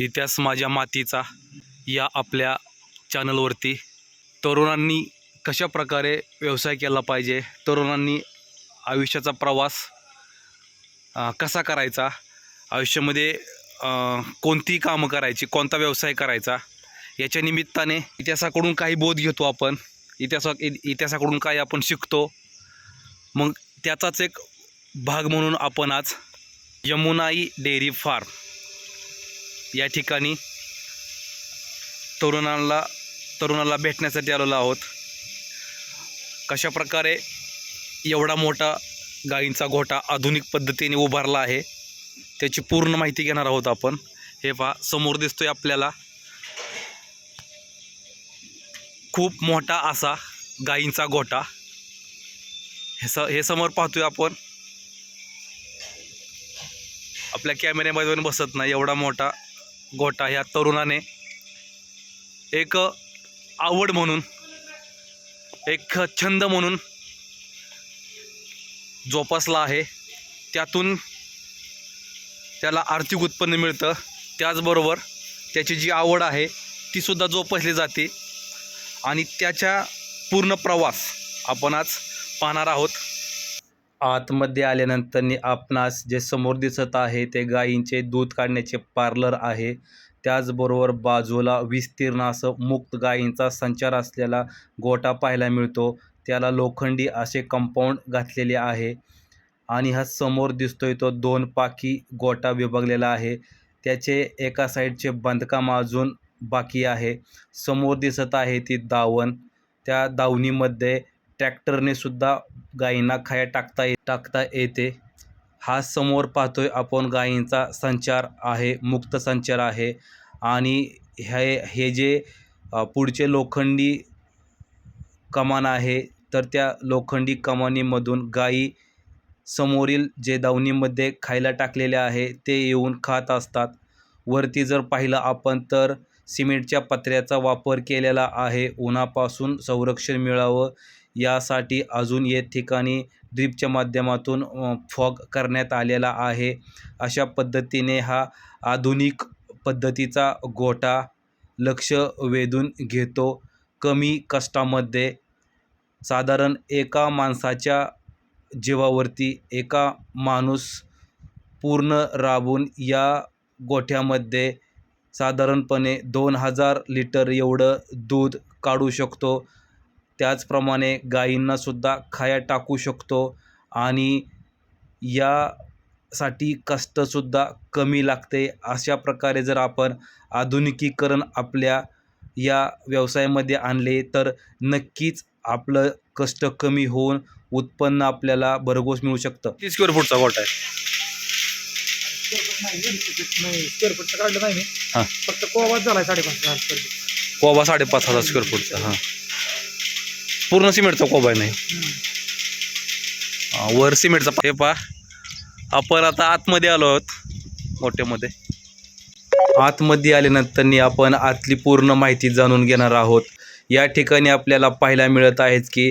इतिहास माझ्या मातीचा या आपल्या चॅनलवरती. तरुणांनी कशा प्रकारे व्यवसाय केला पाहिजे? तरुणांनी आयुष्याचा प्रवास कसा करायचा? आयुष्यामध्ये कोणती कामं करायची? कोणता व्यवसाय करायचा? याच्या निमित्ताने इतिहासाकडून काही बोध घेतो आपण. इतिहासा इ- इतिहासाकडून काही आपण शिकतो? मग त्याचाच एक भाग म्हणून आपण आज यमुनाई डेअरी फार्म या ठिकाणी तरुणांना तरुणाला भेटण्यासाठी आलेलो आहोत. कशा प्रकारे एवढा मोठा गायींचा घोटा आधुनिक पद्धतीने उभारला आहे त्याची पूर्ण माहिती घेणार आहोत आपण. हे पहा समोर दिसतोय आपल्याला. खूप मोठा असा गायींचा गोठा हे स हे समोर पाहतोय आपण. आपल्या कॅमेऱ्यामध्ये पण बसत नाही एवढा मोठा घोटा ह्या तरुणाने एक आवड म्हणून एक छंद म्हणून जोपासला आहे. त्यातून त्याला आर्थिक उत्पन्न मिळतं. त्याचबरोबर त्याची जी आवड आहे तीसुद्धा जोपासली जाते. आणि त्याच्या पूर्ण प्रवास आपण आज पाहणार आहोत. आतमध्ये आल्यानंतर आपणास जे समोर दिसत आहे ते गायींचे दूध काढण्याचे पार्लर आहे. त्याचबरोबर बाजूला विस्तीर्ण असं मुक्त गायींचा संचार असलेला गोटा पाहायला मिळतो. त्याला लोखंडी असे कंपाऊंड घातलेले आहे. आणि हा समोर दिसतोय तो दोन पाकी गोटा विभागलेला आहे. त्याचे एका साईडचे बांधकाम अजून बाकी आहे. समोर दिसत आहे ती दावण. त्या दावणीमध्ये ट्रॅक्टरने सुद्धा गायींना खाया टाकता ये टाकता येते. हा समोर पाहतोय आपण गायींचा संचार आहे मुक्त संचार आहे. आणि हे हे जे पुढचे लोखंडी कमान आहे तर त्या लोखंडी कमानीमधून गायी समोरील जे दावणीमध्ये खायला टाकलेले आहे ते येऊन खात असतात. वरती जर पाहिलं आपण तर सिमेंटच्या पत्र्याचा वापर केलेला आहे. उन्हापासून संरक्षण मिळावं. यासाठी अजून या ठिकाणी ड्रीपच्या माध्यमातून फॉग करण्यात आलेला आहे. अशा पद्धतीने हा आधुनिक पद्धतीचा गोठा लक्ष वेधून घेतो. कमी कष्टामध्ये साधारण एका माणसाच्या जीवावरती एका माणूस पूर्ण राबून या गोठ्यामध्ये साधारणपणे दोन हजार लिटर एवढं दूध काढू शकतो. त्याचप्रमाणे गायींनासुद्धा खाया टाकू शकतो आणि यासाठी कष्टसुद्धा कमी लागते. अशा प्रकारे जर आपण आधुनिकीकरण आपल्या या व्यवसायामध्ये आणले तर नक्कीच आपलं कष्ट कमी होऊन उत्पन्न आपल्याला भरघोस मिळू शकतं. तीस स्क्वेअर फूटचा गोठा आहे. स्क्वेअर फूटचं काढलं नाही मी. हां. फक्त कोवाच झालाय साडेपाच हजार स्क्वेअर फूट कोबा साडेपाच हजार स्क्वेअर फूटचा हां. पूर्ण सिमेंटचा कोबा आहे नाही. वर सिमेंटचा हे पा. आपण आता आतमध्ये आलो आहोत मोठ्यामध्ये. आतमध्ये आल्यानंतर आपण आतली पूर्ण माहिती जाणून घेणार आहोत. या ठिकाणी आपल्याला पाहायला मिळत आहेत की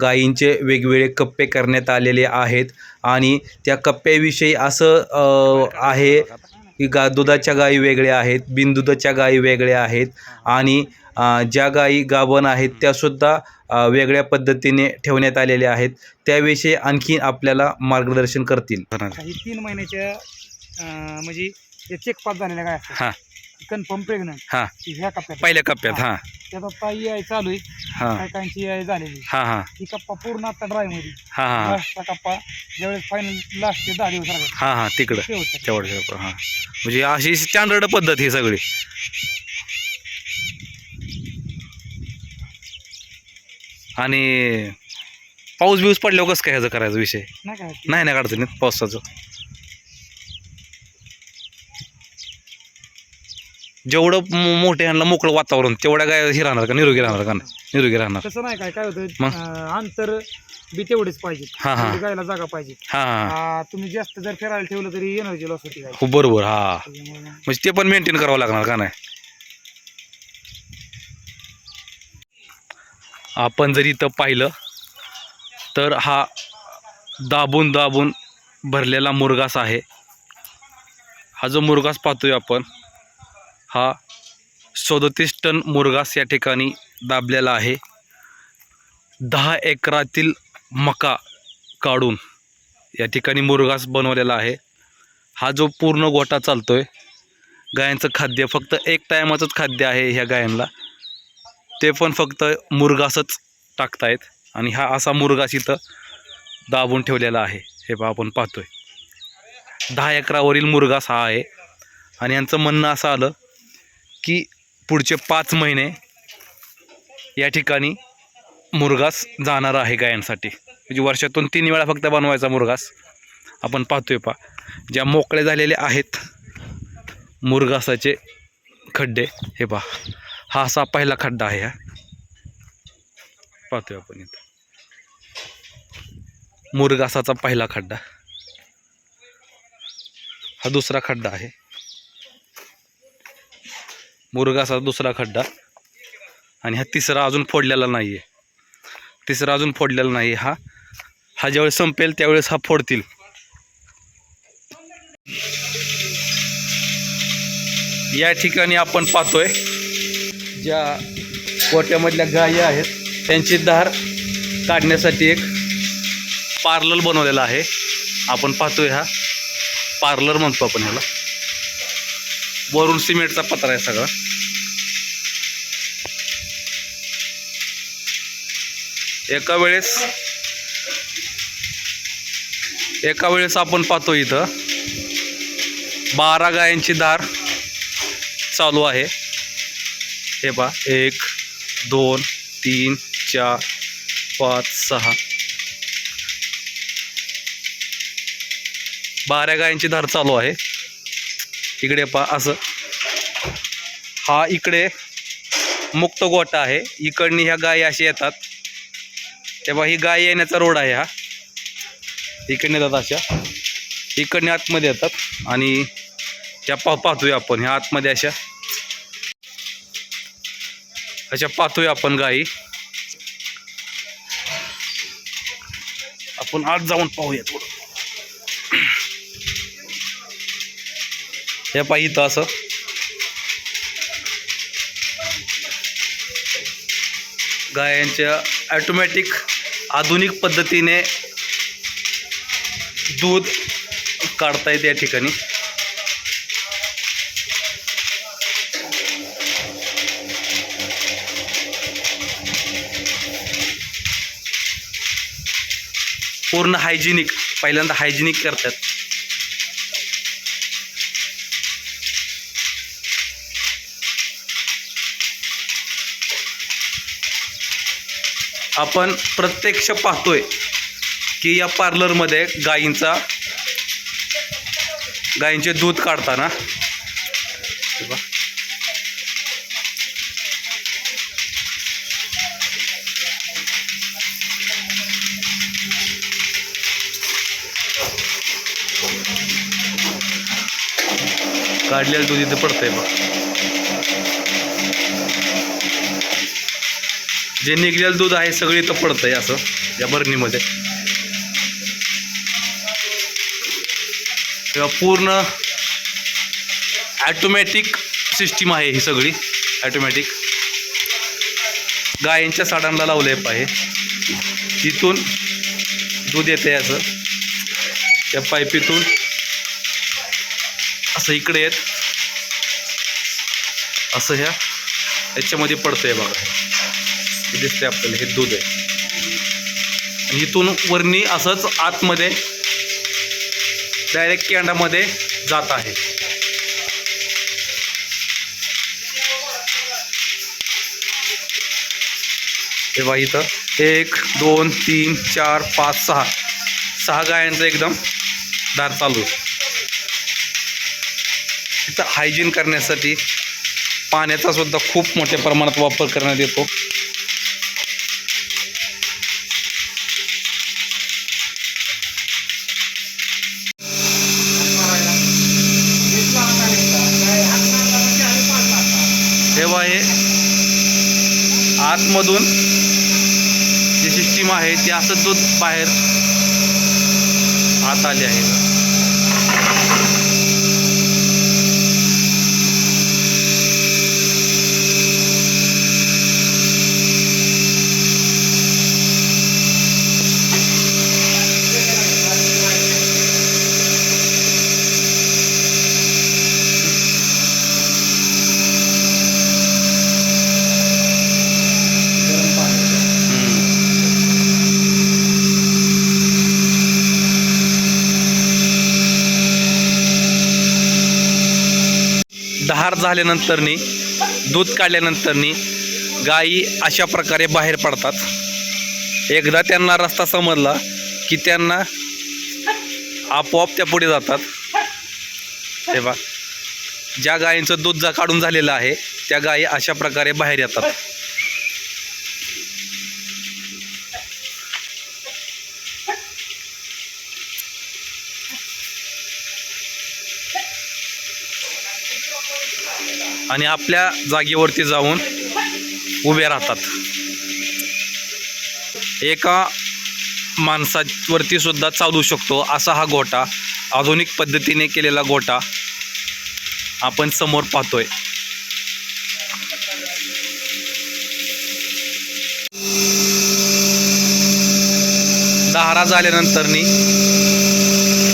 गायींचे वेगवेगळे कप्पे करण्यात आलेले आहेत आणि त्या कप्प्याविषयी असं आहे गा दुधाच्या गायी वेगळ्या आहेत बिनदुधाच्या गायी वेगळ्या आहेत आणि ज्या गायी गाभण आहेत त्यासुद्धा वेगळ्या पद्धतीने ठेवण्यात आलेल्या आहेत. त्याविषयी आणखी आपल्याला मार्गदर्शन करतील. काही तीन महिन्याच्या म्हणजे चेक पास झालेल्या काय हां असतात. कन्फर्म प्रेग्नंट हां. ह्या कप्प्यात. पहिल्या कप्प्यात हां. त्यात आता याय चालू आहे. हां. काही काहींची याय झालेली. हां हां. ही कप्पा पूर्ण आता ड्रायमध्ये. हां हां लास्टचा कप्पा ज्यावेळेस फायनल लास्ट दहा दिवस हां हां तिकडं. शेवटचा तेवढं हां. म्हणजे अशी स्टँडर्ड पद्धत ही सगळी. आणि पाऊस बिऊस पडल्यावर कसं काय ह्याचं करायचा विषय? नाही काय नाही ना अडचणीत पावसाचं. जेवढं मोठे ह्यांना मोकळं वातावरण तेवढ्या काय हे राहणार का? निरोगी राहणार का? नाही निरोगी राहणार. तसं नाही काय काय होतं मग? अं, अंतर बी तेवढेच पाहिजे. हां हां. तेवढी गायला जागा पाहिजे. हां हां. आ, तुम्ही जास्त जर फिरायला ठेवलं तरी एनर्जी लॉस होती गाय बरोबर हां. त्याच्यामुळे म्हणजे ते पण मेंटेन करावं लागणार का नाही? आपण जर इथं पाहिलं तर हा दाबून दाबून भरलेला मुरगास आहे. हा जो मुरगास पाहतोय आपण हा सदतीस टन मुरगास या ठिकाणी दाबलेला आहे. दहा एकरातील मका काढून या ठिकाणी मुरगास बनवलेला आहे. हा जो पूर्ण गोटा आहे गायांचं खाद्य फक्त एक टायमाचंच खाद्य आहे ह्या गायांना. ते पण फक्त मुरगासच टाकतायत आणि हा असा मुरगास इथं दाबून ठेवलेला आहे. हे बा आपण पाहतोय. दहा एकरावरील मुरगास हा आहे. आणि यांचं म्हणणं असं आलं की पुढचे पाच महिने या ठिकाणी मुरगास जाणार आहे गायांसाठी. म्हणजे वर्षातून तीन वेळा फक्त बनवायचा मुरगास आपण पाहतोय पा ज्या मोकळे झालेले आहेत मुरगासाचे खड्डे हे पहा. हा असा पहिला खड्डा आहे हा. पाहतोय आपण इथं. मुरगासाचा पहिला खड्डा. हा दुसरा खड्डा आहे. मुरगाचा दुसरा खड्डा. आणि हा तिसरा अजून फोडलेला नाही आहे तिसरा अजून फोडलेला नाही हा. हा ज्यावेळेस संपेल त्यावेळेस हा फोडतील. या ठिकाणी आपण पाहतोय ज्या कोट्यामधल्या गायी आहेत त्यांची धार काढण्यासाठी एक पार्लर बनवलेला आहे. आपण पाहतोय हा पार्लर म्हणतो आपण ह्याला. वरून सिमेंटचा पत्रा आहे सगळा. एका वेळेस एका वेळेस आपण पाहतो इथं बारा गायांची धार चालू आहे. हे पा एक दोन तीन चार पाच सहा. बारा गायांची धार चालू आहे. इकडे पहा असं. हा इकडे मुक्त गोटा आहे. इकडनी ह्या गायी अशा येतात. तेव्हा ही गाय येण्याचा रोड आहे हा. इकडनं येतात अशा. इकडने आतमध्ये येतात. आणि त्या पा पाहतोय आपण ह्या आतमध्ये अशा. अशा पाहतोय आपण गायी आपण आत जाऊन पाहूया थोडं. हे पाहिजे असं. गायांच्या ॲटोमॅटिक आधुनिक पद्धतीने दूध काढता येते या ठिकाणी. पूर्ण हायजिनिक पहिल्यांदा हायजिनिक करतात. आपण प्रत्यक्ष पाहतोय की या पार्लरमध्ये गायींचा गायींचे दूध काढताना काढलेलं दूध इथे पडतंय बघ. जे निघलेलं दूध आहे सगळं इथं आहे असं या बरणीमध्ये. किंवा पूर्ण ॲटोमॅटिक सिस्टीम आहे ही सगळी. ॲटोमॅटिक गायींच्या साडांना लावलं आहे पाहे तिथून दूध येते असं. त्या पाईपीतून असं इकडे येत. असं ह्या याच्यामध्ये पडतंय बघा. दिसते आपल्याला. हे दूध आहे. आणि इथून वरणी असंच आतमध्ये डायरेक्ट कॅन्डामध्ये जात आहे. तेव्हा इथं. एक दोन तीन चार पाच सहा. सहा गायांचं एकदम दार चालू. इथं हायजीन करण्यासाठी पाण्याचा सुद्धा खूप मोठ्या प्रमाणात वापर करण्यात येतो तेव्हा हे आतमधून जी सिस्टीम आहे ती असं दूध बाहेर आत आली आहे. दहार झाल्यानंतरनी दूध काढल्यानंतरनी गायी अशा प्रकारे बाहेर पडतात. एकदा त्यांना रस्ता समजला की त्यांना आपोआप त्या पुढे जातात. तेव्हा ज्या गायींचं दूध जा काढून झालेलं आहे त्या गायी अशा प्रकारे बाहेर येतात. आणि आपल्या जागेवरती जाऊन उभे राहतात. एका माणसावरती सुद्धा चालू शकतो असा हा गोटा आधुनिक पद्धतीने केलेला गोटा आपण समोर पाहतोय. दहारा झाल्यानंतरनी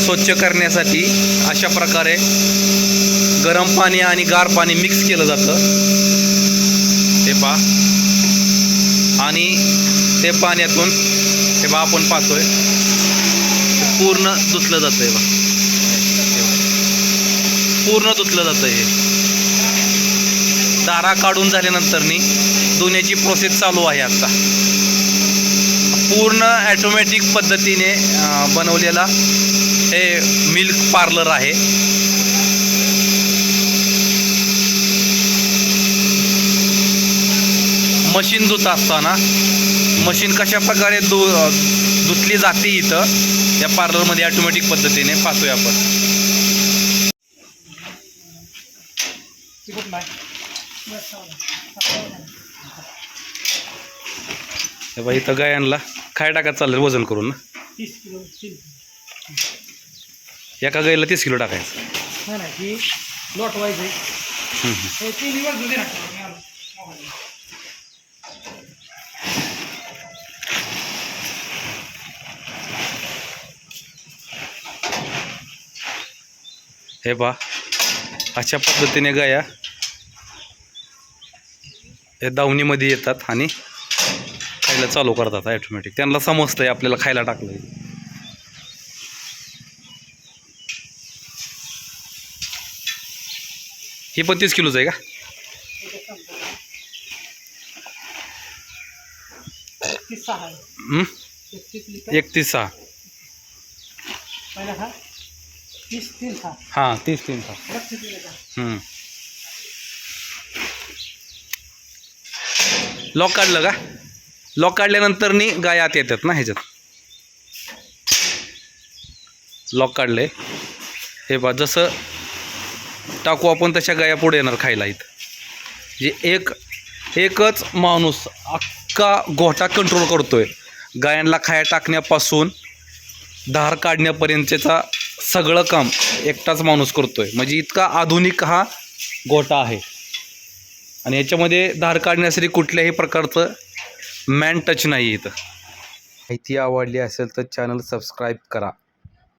स्वच्छ करण्यासाठी अशा प्रकारे गरम पाणी आणि गार पाणी मिक्स केलं जातं. ते पा आणि ते पाण्यातून हे बा आपण पाहतोय. पूर्ण धुतलं जातं बा पूर्ण धुतलं जातं हे. दारा काढून झाल्यानंतरनी धुण्याची प्रोसेस चालू आहे आता. पूर्ण ॲटोमॅटिक पद्धतीने बनवलेला हे मिल्क पार्लर आहे. मशीन धुत असताना मशीन कशा प्रकारे धु धुतली जाते इथं या पार्लरमध्ये ॲटोमॅटिक पद्धतीने पाहतोय आपण. ती कुठला आहे? हे बघा इथं गायांना खाय टाकायचं चाललं वजन करून ना तीस किलो तीन एका गाईला तीस किलो टाकायचं नाही नाही ही लॉट वाईज आहे हम्म, हम्म. हे तीन. हे पहा अशा पद्धतीने गाया हे दावणीमध्ये येतात आणि खायला चालू करतात ॲटोमॅटिक त्यांना समजतंय आपल्याला खायला टाकलं हे पण तीस किलोचं आहे का? एकतीस सहा. हा तीस तीन हां तीस तीन सहा लॉक काढलं का? लॉक काढल्यानंतरनी गाय आत येतात ना ह्याच्यात. लॉक काढले हे बा जसं टाकू आपण तशा गाया पुढे येणार खायला इथं. जे एक एकच माणूस अख्खा गोठा कंट्रोल करतोय. गायांना खाया टाकण्यापासून धार काढण्यापर्यंतचा सगळं काम एकटाच माणूस करतोय. म्हणजे इतका आधुनिक हा गोठा आहे. आणि याच्यामध्ये धार काढण्यासाठी कुठल्याही प्रकारचं मॅन टच नाही इथं. माहिती आवडली असेल तर चॅनल सबस्क्राईब करा.